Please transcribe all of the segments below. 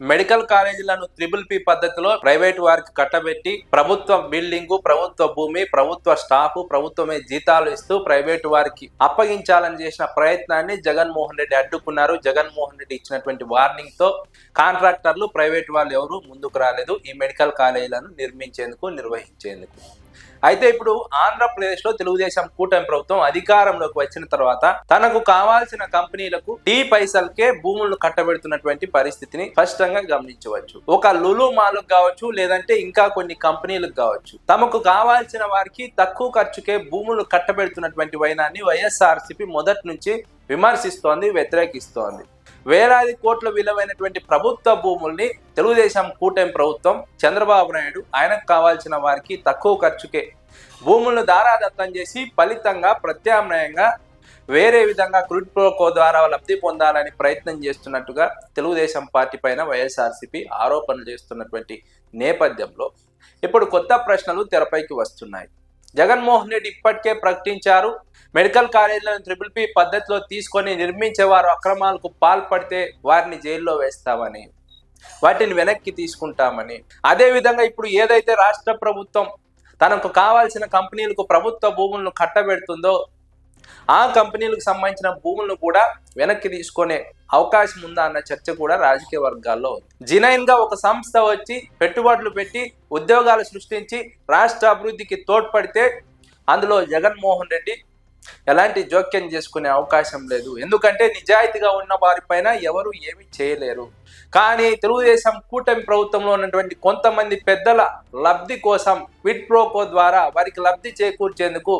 Medical కాలేజీలను triple P పద్ధతిలో private వారికి కట్టబెట్టి ప్రభుత్వ బిల్డింగు ప్రభుత్వ భూమి ప్రభుత్వ స్టాఫ్ ప్రభుత్వమే జీతాలు ఇస్తూ ప్రైవేట్ వారికి అప్పగించాలని చేసిన ప్రయత్నాన్ని జగన్మోహన్ రెడ్డి అడ్డుకున్నారు. జగన్మోహన్ రెడ్డి ఇచ్చినటువంటి వార్నింగ్తో కాంట్రాక్టర్లు ప్రైవేట్ వాళ్ళు ఎవరు ముందుకు రాలేదు ఈ మెడికల్ కాలేజీలను నిర్మించేందుకు నిర్వహించేందుకు. అయితే ఇప్పుడు ఆంధ్రప్రదేశ్లో తెలుగుదేశం కూటమి ప్రభుత్వం అధికారంలోకి వచ్చిన తర్వాత తనకు కావాల్సిన కంపెనీలకు టీ పైసలకే భూములను కట్టబెడుతున్నటువంటి పరిస్థితిని స్పష్టంగా గమనించవచ్చు. ఒక లులు మాలకు కావచ్చు లేదంటే ఇంకా కొన్ని కంపెనీలకు కావచ్చు. తమకు కావాల్సిన వారికి తక్కువ ఖర్చుకే భూములు కట్టబెడుతున్నటువంటి వైనాన్ని వైఎస్ఆర్సీపీ మొదటి నుంచి విమర్శిస్తోంది వ్యతిరేకిస్తోంది. వేలాది కోట్ల విలువైనటువంటి ప్రభుత్వ భూముల్ని తెలుగుదేశం కూటమి ప్రభుత్వం చంద్రబాబు నాయుడు ఆయనకు కావాల్సిన వారికి తక్కువ ఖర్చుకే భూములను దారాదత్తం చేసి ఫలితంగా ప్రత్యామ్నాయంగా వేరే విధంగా క్రూడ్ ప్రోకో ద్వారా లబ్ధి పొందాలని ప్రయత్నం చేస్తున్నట్టుగా తెలుగుదేశం పార్టీ పైన వైఎస్ఆర్సీపీ ఆరోపణలు చేస్తున్నటువంటి నేపథ్యంలో ఇప్పుడు కొత్త ప్రశ్నలు తెరపైకి వస్తున్నాయి. జగన్మోహన్ రెడ్డి ఇప్పటికే ప్రకటించారు. మెడికల్ కాలేజీలను ట్రిపుల్ పి పద్ధతిలో తీసుకొని నిర్మించేవారు అక్రమాలకు పాల్పడితే వారిని జైల్లో వేస్తామని వాటిని వెనక్కి తీసుకుంటామని. అదే విధంగా ఇప్పుడు ఏదైతే రాష్ట్ర ప్రభుత్వం తనకు కావాల్సిన కంపెనీలకు ప్రభుత్వ భూములను కట్టబెడుతుందో ఆ కంపెనీలకు సంబంధించిన భూములను కూడా వెనక్కి తీసుకునే అవకాశం ఉందా అన్న చర్చ కూడా రాజకీయ వర్గాల్లో ఉంది. జినైన్గా ఒక సంస్థ వచ్చి పెట్టుబడులు పెట్టి ఉద్యోగాలు సృష్టించి రాష్ట్ర అభివృద్ధికి తోడ్పడితే అందులో జగన్మోహన్ రెడ్డి ఎలాంటి జోక్యం చేసుకునే అవకాశం లేదు. ఎందుకంటే నిజాయితీగా ఉన్న వారిపైన ఎవరు ఏమీ చేయలేరు. కానీ తెలుగుదేశం కూటమి ప్రభుత్వంలో ఉన్నటువంటి కొంతమంది పెద్దల లబ్ధి కోసం క్విట్ ప్రోకో ద్వారా వారికి లబ్ధి చేకూర్చేందుకు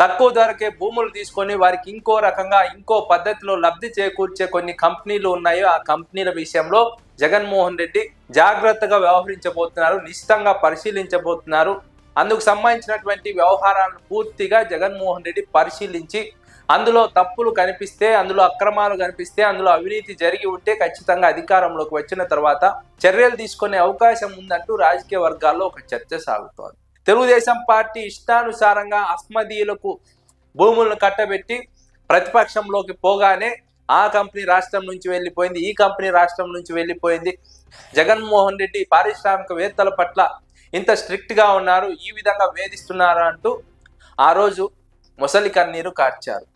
తక్కువ ధరకే భూములు తీసుకొని వారికి ఇంకో రకంగా ఇంకో పద్ధతిలో లబ్ధి చేకూర్చే కొన్ని కంపెనీలు ఉన్నాయో. ఆ కంపెనీల విషయంలో జగన్మోహన్ రెడ్డి జాగ్రత్తగా వ్యవహరించబోతున్నారు నిశ్చితంగా పరిశీలించబోతున్నారు. అందుకు సంబంధించినటువంటి వ్యవహారాలను పూర్తిగా జగన్మోహన్ రెడ్డి పరిశీలించి అందులో తప్పులు కనిపిస్తే అందులో అక్రమాలు కనిపిస్తే అందులో అవినీతి జరిగి ఉంటే ఖచ్చితంగా అధికారంలోకి వచ్చిన తర్వాత చర్యలు తీసుకునే అవకాశం ఉందంటూ రాజకీయ వర్గాల్లో ఒక చర్చ సాగుతోంది. తెలుగుదేశం పార్టీ ఇష్టానుసారంగా అస్మదీయులకు భూములను కట్టబెట్టి ప్రతిపక్షంలోకి పోగానే ఆ కంపెనీ రాష్ట్రం నుంచి వెళ్ళిపోయింది ఈ కంపెనీ రాష్ట్రం నుంచి వెళ్ళిపోయింది. జగన్మోహన్ రెడ్డి పారిశ్రామికవేత్తల పట్ల ఇంత స్ట్రిక్ట్గా ఉన్నారు ఈ విధంగా వేధిస్తున్నారు అంటూ ఆ రోజు మొసలి కన్నీరు కార్చారు.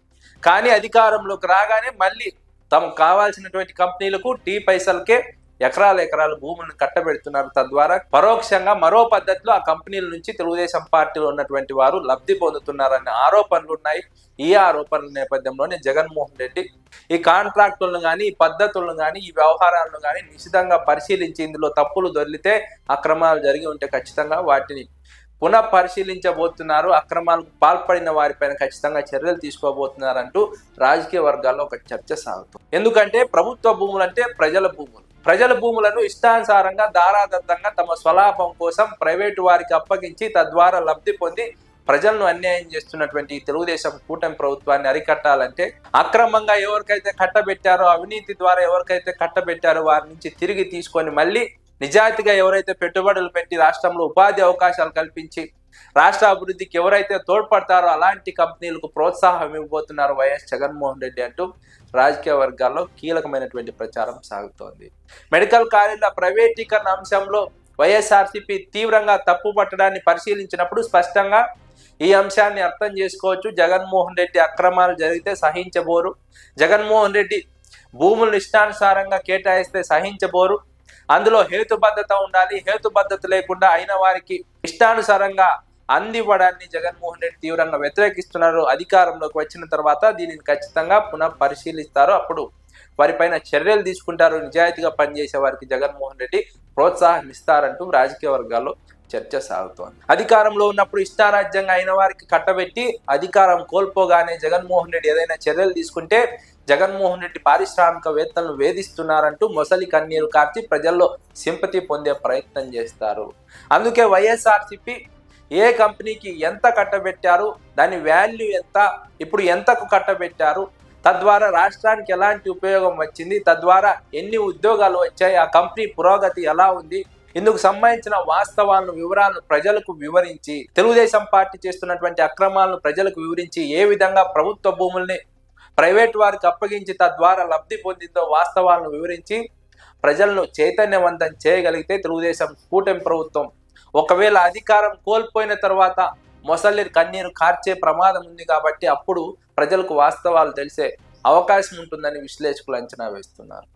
కానీ అధికారంలోకి రాగానే మళ్ళీ తమకు కావాల్సినటువంటి కంపెనీలకు టీ పైసలకే ఎకరాల ఎకరాల భూములను కట్టబెడుతున్నారు. తద్వారా పరోక్షంగా మరో పద్ధతిలో ఆ కంపెనీల నుంచి తెలుగుదేశం పార్టీలో ఉన్నటువంటి వారు లబ్ధి పొందుతున్నారనే ఆరోపణలు ఉన్నాయి. ఈ ఆరోపణల నేపథ్యంలోనే జగన్మోహన్ రెడ్డి ఈ కాంట్రాక్టులను కానీ ఈ పద్ధతులను కానీ ఈ వ్యవహారాలను కానీ నిశితంగా పరిశీలించి ఇందులో తప్పులు దొరికితే అక్రమాలు జరిగి ఉంటే ఖచ్చితంగా వాటిని పునః పరిశీలించబోతున్నారు అక్రమాలకు పాల్పడిన వారిపైన ఖచ్చితంగా చర్యలు తీసుకోబోతున్నారంటూ రాజకీయ వర్గాల్లో ఒక చర్చ సాగుతుంది. ఎందుకంటే ప్రభుత్వ భూములు అంటే ప్రజల భూములు. ప్రజల భూములను ఇష్టానుసారంగా దారాదత్తంగా తమ స్వలాభం కోసం ప్రైవేటు వారికి అప్పగించి తద్వారా లబ్ధి పొంది ప్రజలను అన్యాయం చేస్తున్నటువంటి తెలుగుదేశం కూటమి ప్రభుత్వాన్ని అరికట్టాలంటే అక్రమంగా ఎవరికైతే కట్టబెట్టారో అవినీతి ద్వారా ఎవరికైతే కట్టబెట్టారో వారి నుంచి తిరిగి తీసుకొని మళ్ళీ నిజాయితీగా ఎవరైతే పెట్టుబడులు పెట్టి రాష్ట్రంలో ఉపాధి అవకాశాలు కల్పించి రాష్ట్ర అభివృద్ధికి ఎవరైతే తోడ్పడతారో అలాంటి కంపెనీలకు ప్రోత్సాహం ఇవ్వబోతున్నారు వైఎస్ జగన్మోహన్ రెడ్డి అంటూ రాజకీయ వర్గాల్లో కీలకమైనటువంటి ప్రచారం సాగుతోంది. మెడికల్ కాలేజీల ప్రైవేటీకరణ అంశంలో వైఎస్ఆర్సీపీ తీవ్రంగా తప్పు పట్టడాన్ని పరిశీలించినప్పుడు స్పష్టంగా ఈ అంశాన్ని అర్థం చేసుకోవచ్చు. జగన్మోహన్ రెడ్డి అక్రమాలు జరిగితే సహించబోరు. జగన్మోహన్ రెడ్డి భూములను ఇష్టానుసారంగా కేటాయిస్తే సహించబోరు. అందులో హేతుబద్ధత ఉండాలి. హేతుబద్ధత లేకుండా అయిన వారికి ఇష్టానుసారంగా అందివ్వడాన్ని జగన్మోహన్ రెడ్డి తీవ్రంగా వ్యతిరేకిస్తున్నారు. అధికారంలోకి వచ్చిన తర్వాత దీనిని ఖచ్చితంగా పునః పరిశీలిస్తారు అప్పుడు వారిపైన చర్యలు తీసుకుంటారు. నిజాయితీగా పనిచేసే వారికి జగన్మోహన్ రెడ్డి ప్రోత్సాహం ఇస్తారంటూ రాజకీయ వర్గాల్లో చర్చ సాగుతోంది. అధికారంలో ఉన్నప్పుడు ఇష్టారాజ్యంగా అయిన వారికి కట్టబెట్టి అధికారం కోల్పోగానే జగన్మోహన్ రెడ్డి ఏదైనా చర్యలు తీసుకుంటే జగన్మోహన్ రెడ్డి పారిశ్రామికవేత్తలను వేధిస్తున్నారంటూ మొసలి కన్నీరు కార్చి ప్రజల్లో సింపతి పొందే ప్రయత్నం చేస్తారు. అందుకే వైఎస్ఆర్సిపి ఏ కంపెనీకి ఎంత కట్టబెట్టారు దాని వాల్యూ ఎంత ఇప్పుడు ఎంతకు కట్టబెట్టారు తద్వారా రాష్ట్రానికి ఎలాంటి ఉపయోగం వచ్చింది తద్వారా ఎన్ని ఉద్యోగాలు వచ్చాయి ఆ కంపెనీ పురోగతి ఎలా ఉంది ఇందుకు సంబంధించిన వాస్తవాలను వివరాలను ప్రజలకు వివరించి తెలుగుదేశం పార్టీ చేస్తున్నటువంటి అక్రమాలను ప్రజలకు వివరించి ఏ విధంగా ప్రభుత్వ భూముల్ని ప్రైవేట్ వారికి అప్పగించి తద్వారా లబ్ధి పొందిందో వాస్తవాలను వివరించి ప్రజలను చైతన్యవంతం చేయగలిగితే తెలుగుదేశం కూటమి ప్రభుత్వం ఒకవేళ అధికారం కోల్పోయిన తర్వాత మొసలి కన్నీరు కార్చే ప్రమాదం ఉంది కాబట్టి అప్పుడు ప్రజలకు వాస్తవాలు తెలిసే అవకాశం ఉంటుందని విశ్లేషకులు అంచనా వేస్తున్నారు.